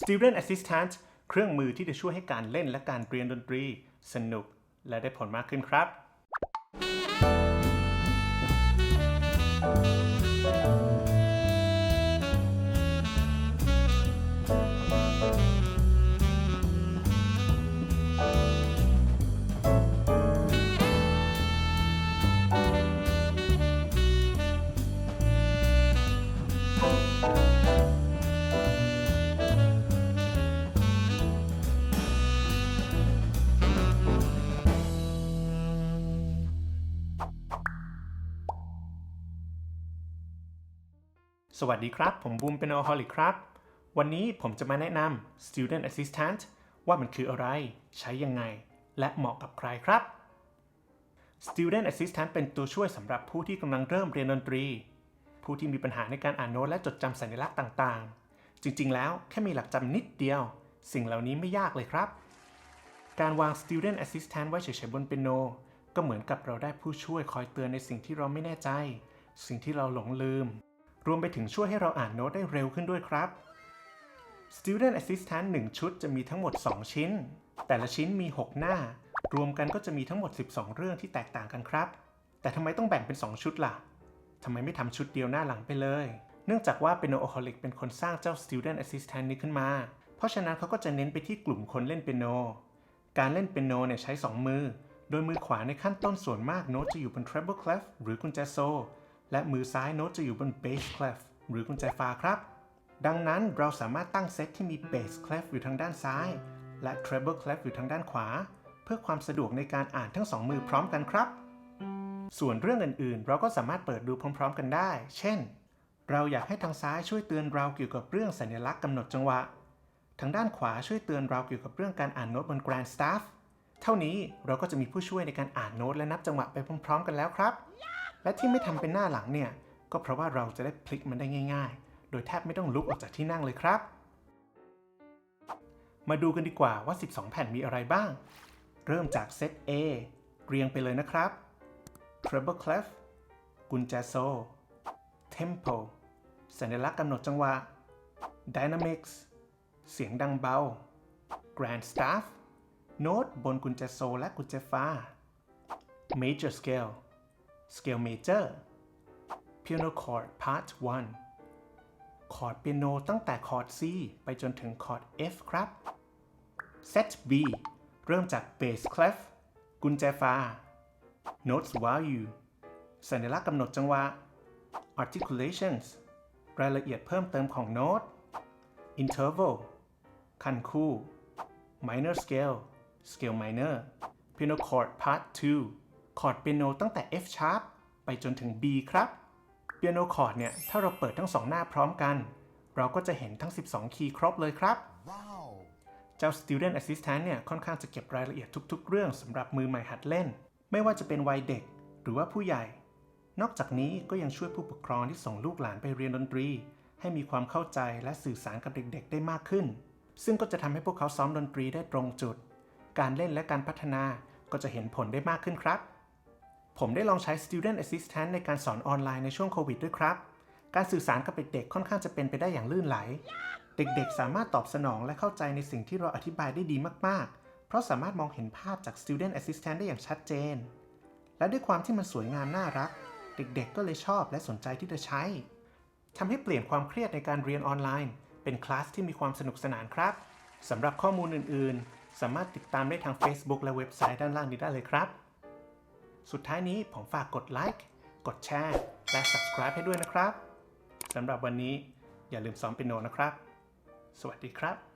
Student Assistant เครื่องมือที่จะช่วยให้การเล่นและการเรียนดนตรี สนุกและได้ผลมากขึ้นครับ สวัสดีครับ ผมบูมเป็นโอฮอลิกครับ วันนี้ผมจะมาแนะนำ Student Assistant ว่ามันคืออะไร ใช้ยังไง และเหมาะกับใครครับ Student Assistant เป็นตัวช่วยสำหรับผู้ที่กำลังเริ่มเรียนดนตรี ผู้ที่มีปัญหาในการอ่านโน้ตและจดจำสัญลักษณ์ต่างๆ จริงๆ แล้วแค่มีหลักจำนิดเดียว สิ่งเหล่านี้ไม่ยากเลยครับ การวาง Student Assistant ไว้เฉยๆบนเปียโน ก็เหมือนกับเราได้ผู้ช่วยคอยเตือนในสิ่งที่เราไม่แน่ใจ สิ่งที่เราหลงลืม รวมไปถึงช่วยให้เราอ่านโน้ตได้เร็วขึ้นด้วยครับ Student Assistant 1 ชุดจะมีทั้งหมด 2 ชิ้น แต่ละชิ้นมี 6 หน้า รวมกันก็จะมีทั้งหมด 12 เรื่องที่แตกต่างกันครับ แต่ทำไมต้องแบ่งเป็น 2 ชุดล่ะทำไมไม่ทำชุดเดียวหน้าหลังไปเลย เนื่องจากว่า p i a n o a h o l i c เป็นคนสร้างเจ้า Student Assistant นี้ขึ้นมา เพราะฉะนั้นเขาก็จะเน้นไปที่กลุ่มคนเล่นเปียโน การเล่นเปียโนเนี่ยใช้ 2 มือ โดยมือขวาในขั้นต้นส่วนมากโน้ตจะอยู่บน treble clef หรือกุญแจโซ และมือซ้ายโน้ตจะอยู่บน bass clef หรือกุญแจฟาครับ ดังนั้นเราสามารถตั้งเซตที่มี bass clef อยู่ทางด้านซ้าย และ treble clef อยู่ทางด้านขวา เพื่อความสะดวกในการอ่านทั้งสองมือพร้อมกันครับ ส่วนเรื่องอื่นๆ เราก็สามารถเปิดดูพร้อม ๆ กันได้ เช่น เราอยากให้ทางซ้ายช่วยเตือนเราเกี่ยวกับเรื่องสัญลักษณ์กำหนดจังหวะ ทางด้านขวาช่วยเตือนเราเกี่ยวกับเรื่องการอ่านโน้ตบน grand staff เท่านี้เราก็จะมีผู้ช่วยในการอ่านโน้ตและนับจังหวะไปพร้อม ๆ กันแล้วครับ และที่ไม่ทำเป็นหน้าหลังเนี่ย ก็เพราะว่าเราจะได้พลิกมันได้ง่าย ๆ โดยแทบไม่ต้องลุกออกจากที่นั่งเลยครับ มาดูกันดีกว่าว่า 12 แผ่นมีอะไรบ้าง เริ่มจากเซต A เรียงไปเลยนะครับ treble clef กุญแจโซ tempo สัญลักษณ์กำหนดจังหวะ dynamics เสียงดังเบา grand staff โน้ตบนกุญแจโซและกุญแจฟ้า major scale scale major piano chord part 1 คอร์ดเปียโนตั้งแต่คอร์ด C ไปจนถึงคอร์ด F ครับ Set B เริ่มจาก bass clef กุญแจฟ้า notes value สัญลักษณ์กำหนดจังหวะ articulations รายละเอียดเพิ่มเติมของโน้ต interval คันคู่ minor scale scale minor piano chord part 2 คอร์ดเปียโนตั้งแต่ F sharp ไปจนถึง B ครับเปียโนคอร์ดเนี่ย ถ้าเราเปิดทั้งสองหน้าพร้อมกัน เราก็จะเห็นทั้ง 12 คีย์ครบเลยครับ Wow. เจ้า Student Assistant เนี่ย ค่อนข้างจะเก็บรายละเอียดทุกๆ เรื่องสำหรับมือใหม่หัดเล่น ไม่ว่าจะเป็นวัยเด็กหรือว่าผู้ใหญ่ นอกจากนี้ก็ยังช่วยผู้ปกครองที่ส่งลูกหลานไปเรียนดนตรี ให้มีความเข้าใจและสื่อสารกับเด็กๆ ได้มากขึ้น ซึ่งก็จะทำให้พวกเขาซ้อมดนตรีได้ตรงจุด การเล่นและการพัฒนาก็จะเห็นผลได้มากขึ้นครับ ผมได้ลองใช้ Student Assistant ในการสอนออนไลน์ในช่วงโควิดด้วยครับ การสื่อสารกับเด็กๆค่อนข้างจะเป็นไปได้อย่างลื่นไหล เด็กๆ สามารถตอบสนองและเข้าใจในสิ่งที่เราอธิบายได้ดีมากๆ เพราะสามารถมองเห็นภาพจาก Student Assistant ได้อย่างชัดเจน และด้วยความที่มันสวยงามน่ารัก เด็กๆ ก็เลยชอบและสนใจที่จะใช้ ทำให้เปลี่ยนความเครียดในการเรียนออนไลน์ เป็นคลาสที่มีความสนุกสนานครับ สำหรับข้อมูลอื่นๆ สามารถติดตามได้ทาง Facebook และเว็บไซต์ด้านล่างนี้ได้เลยครับ สุดท้ายนี้ผมฝากกดไลค์ กดแชร์ และ subscribe ให้ด้วยนะครับ สำหรับวันนี้อย่าลืมซ้อมเปียโนนะครับ สวัสดีครับ